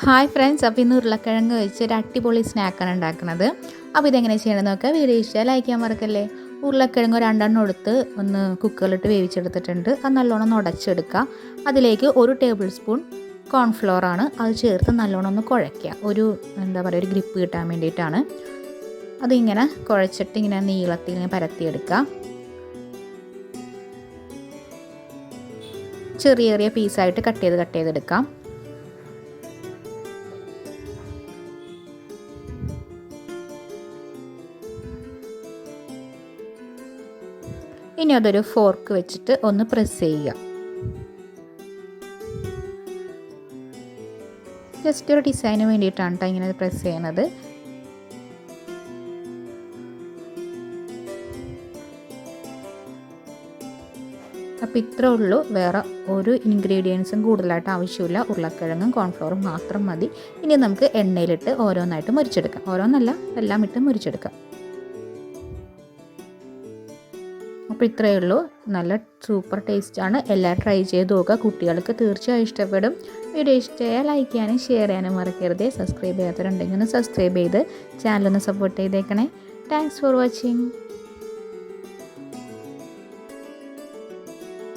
Hi friends അപ്പോൾ ഇന്ന് ഉരുളക്കിഴങ്ങ് വെച്ച് ഒരു അടിപൊളി സ്നാക്കാണ് ഉണ്ടാക്കുന്നത്. അപ്പോൾ ഇതെങ്ങനെ ചെയ്യണമെന്ന് നോക്കാം. വീഡിയോ ഇഷ്ടമായി ലൈക്ക് ചെയ്യാൻ മറക്കല്ലേ? ഉരുളക്കിഴങ്ങ് രണ്ടെണ്ണം എടുത്ത് ഒന്ന് കുക്കറിലിട്ട് വേവിച്ചെടുത്തിട്ടുണ്ട്. അത് നല്ലോണം ഉടച്ചെടുക്കുക. അതിലേക്ക് ഒരു ടേബിൾ സ്പൂൺ കോൺഫ്ലോർ ആണ്. അത് ചേർത്ത് നല്ലോണം ഒന്ന് കുഴയ്ക്കുക. ഒരു എന്താ പറയുക ഒരു ഗ്രിപ്പ് കിട്ടാൻ വേണ്ടിയിട്ടാണ്. അതിങ്ങനെ കുഴച്ചിട്ട് ഇങ്ങനെ നീളത്തിൽ ഇങ്ങനെ പരത്തിയെടുക്കുക. ചെറിയ ചെറിയ പീസായിട്ട് കട്ട് ചെയ്ത് കട്ട് ചെയ്തെടുക്കാം. ഇനി അതൊരു ഫോർക്ക് വെച്ചിട്ട് ഒന്ന് പ്രസ് ചെയ്യുക. ജസ്റ്റ് ഒരു ഡിസൈന് വേണ്ടിയിട്ടാണ് കേട്ടോ ഇങ്ങനെ പ്രസ് ചെയ്യണത്. അപ്പോൾ ഇത്രേ ഉള്ളൂ. വേറെ ഒരു ഇൻഗ്രീഡിയൻസും കൂടുതലായിട്ട് ആവശ്യമില്ല. ഉരുളക്കിഴങ്ങും കോൺഫ്ലോറും മാത്രം മതി. ഇനി നമുക്ക് എണ്ണയിലിട്ട് ഓരോന്നായിട്ട് മുരിച്ചെടുക്കാം. ഓരോന്നല്ല എല്ലാം ഇട്ട് മുരിച്ചെടുക്കാം. അപ്പോൾ ഇത്രയേ ഉള്ളൂ. നല്ല സൂപ്പർ ടേസ്റ്റാണ് എല്ലാം ട്രൈ ചെയ്ത് നോക്കുക. കുട്ടികൾക്ക് തീർച്ചയായും ഇഷ്ടപ്പെടും. വീഡിയോ ഇഷ്ടമായാൽ ലൈക്ക് ചെയ്യാനും ഷെയർ ചെയ്യാനും മറക്കരുത്. സബ്സ്ക്രൈബ് ചെയ്യാത്തവരുണ്ടെങ്കിൽ ഒന്ന് സബ്സ്ക്രൈബ് ചെയ്ത് ചാനലൊന്ന് സപ്പോർട്ട് ചെയ്തേക്കണേ. Thanks for watching